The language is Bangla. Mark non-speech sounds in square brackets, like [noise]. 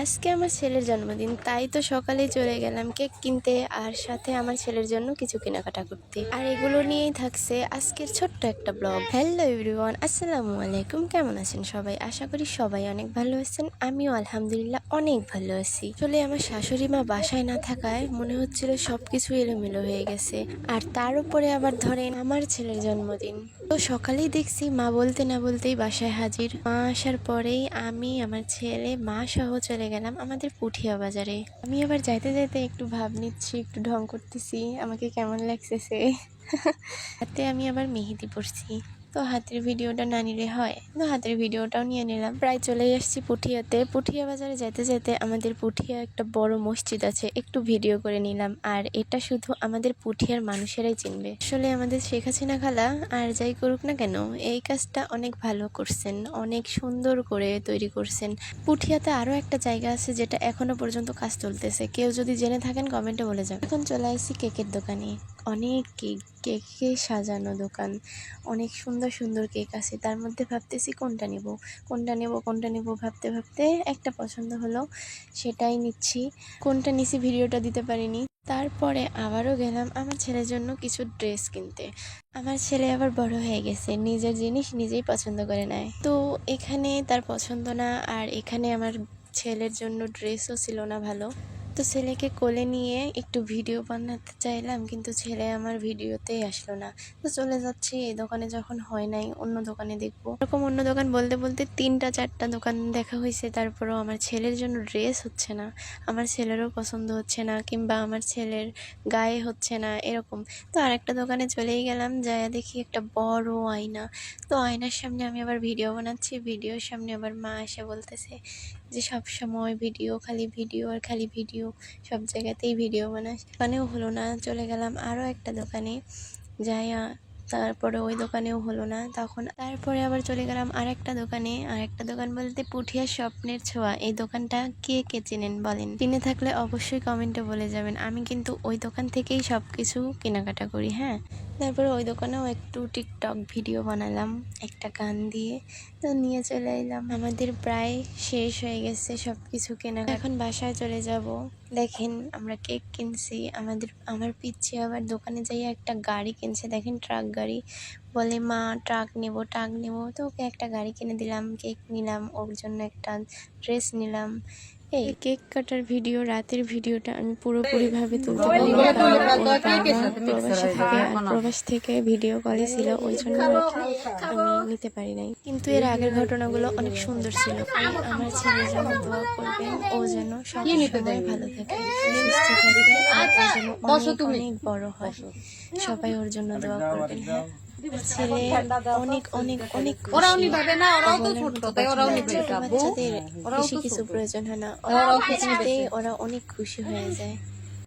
আজকে আমার ছেলের জন্মদিন, তাই তো সকালে চলে গেলাম কেক কিনতে আর সাথে আমার ছেলের জন্য কিছু কেনাকাটা করতে। আর এগুলো নিয়েই থাকছে আজকের ছোট্ট একটা ব্লগ। হ্যালো এভরিওয়ান, আসসালামু আলাইকুম। কেমন আছেন সবাই? আশা করি সবাই অনেক ভালো আছেন। আমিও আলহামদুলিল্লাহ অনেক ভালো আছি। আসলে আমার শাশুড়ি মা বাসায় না থাকায় মনে হচ্ছিল সবকিছু এলোমেলো হয়ে গেছে। আর তার উপরে আবার ধরেন আমার ছেলের জন্মদিন। তো সকালেই দেখছি মা বলতে না বলতেই বাসায় হাজির। মা আসার পরেই আমি, আমার ছেলে, মা সহ চলে গেলাম আমাদের পুঠিয়া বাজারে। আমি আবার যাইতে যাইতে একটু ভাব নিচ্ছি, একটু ঢং করতেছি। আমাকে কেমন লাগতেছে তাতে [laughs] আমি আবার মেহেদি পড়ছি তো হাতের ভিডিওটা না নিলে হয়। তো হাতের ভিডিওটাও নিয়ে নিলাম। প্রায় চলে আসছি পুঠিয়াতে। পুঠিয়া বাজারে যেতে যেতে আমাদের পুঠিয়া একটা বড় মসজিদ আছে, একটু ভিডিও করে নিলাম। আর এটা শুধু আমাদের পুঠিয়ার মানুষেরাই চিনবে। আসলে আমাদের শেখ হাসিনা খালা, আর যাই করুক না কেন, এই কাজটা অনেক ভালো করছেন, অনেক সুন্দর করে তৈরি করছেন। পুঠিয়াতে আরও একটা জায়গা আছে যেটা এখনও পর্যন্ত কাজ চলতেছে। কেউ যদি জেনে থাকেন কমেন্টে বলে যাবে এখন চলে আসছি কেকের দোকানে। অনেক কেক। কেকে সাজানো দোকান। অনেক সুন্দর সুন্দর কেক আছে। তার মধ্যে ভাবতেছি কোনটা নেব? কোনটা নেব কোনটা নেব ভাবতে ভাবতে একটা পছন্দ হলো, সেটাই নিচ্ছি। কোনটা নিছি ভিডিওটা দিতে পারিনি। তারপরে আবারও গেলাম আমার ছেলের জন্য কিছু ড্রেস কিনতে। আমার ছেলে আবার বড় হয়ে গেছে, নিজের জিনিস নিজেই পছন্দ করে নেয়। তো এখানে তার পছন্দ না, আর এখানে আমার ছেলের জন্য ড্রেসও ছিল না ভালো। তো ছেলেকে কোলে নিয়ে একটু ভিডিও বানাতে চাইলাম, কিন্তু ছেলে আমার ভিডিওতেই আসলো না। তো চলে যাচ্ছি, এই দোকানে যখন হয় নাই, অন্য দোকানে দেখব। এরকম অন্য দোকান বলতে বলতে তিনটা চারটা দোকান দেখা হয়েছে তারপরেও আমার ছেলের জন্য ড্রেস হচ্ছে না, আমার ছেলেরও পছন্দ হচ্ছে না, কিংবা আমার ছেলের গায়ে হচ্ছে না, এরকম। তো আরেকটা দোকানে চলেই গেলাম, যায়া দেখি একটা বড় আয়না। তো আয়নার সামনে আমি আবার ভিডিও বানাচ্ছি, ভিডিওর সামনে আবার মা এসে বলতেছে যে সব সময় ভিডিও খালি ভিডিও আর খালি ভিডিও সব জায়গাতেই ভিডিও বানাস। দোকানেও হলো না, চলে গেলাম আরও একটা দোকানে। যাইয়া তারপরে ওই দোকানেও হলো না, তখন তারপরে আবার চলে গেলাম আর একটা দোকানে। আর একটা দোকান বলতে পুঠিয়া স্বপ্নের ছোঁয়া। এই দোকানটা কে কে চেনেন বলেন? চিনে থাকলে অবশ্যই কমেন্টে বলে যাবেন। আমি কিন্তু ওই দোকান থেকেই সব কিছু কেনাকাটা করি হ্যাঁ? তারপরে ওই দোকানেও একটু টিকটক ভিডিও বানালাম, একটা গান দিয়ে। তো নিয়ে চলে এলাম। আমাদের প্রায় শেষ হয়ে গেছে সব কিছু কেনা এখন বাসায় চলে যাব। দেখেন আমরা কেক কিনছি। আমাদের, আমার পিচ্ছি আবার দোকানে যাই একটা গাড়ি কিনছে। দেখেন ট্রাক গাড়ি। বলে মা ট্রাক নেব ট্রাক নেব। তো ওকে একটা গাড়ি কিনে দিলাম কেক নিলাম ওর জন্য একটা ড্রেস নিলাম। এই কেক কাটার ভিডিও রাতের ভিডিওটা আমি পুরোপুরিভাবে তুলতে পারি প্রবাসে থাকে আর প্রবাস থেকে ভিডিও কলে ছিল ওই জন্য আমি নিতে পারি নাই। কিন্তু এর আগের ঘটনাগুলো অনেক সুন্দর ছিল। আমার ছেলে যেন দোয়া করবেন ও যেন সব সময় ভালো থাকে সুস্থ থাকে যেন অনেক অনেক বড় হয়। সবাই ওর জন্য দোয়া করবেন হ্যাঁ। ছেলে অনেক অনেক অনেক ওরাও নিভাবে না ওরাও তো ছোট তাই ওরাও নিবে বাচ্চাদের বেশি কিছু প্রয়োজন হয় না। ওরা অনেক খুশি হয়ে যায়।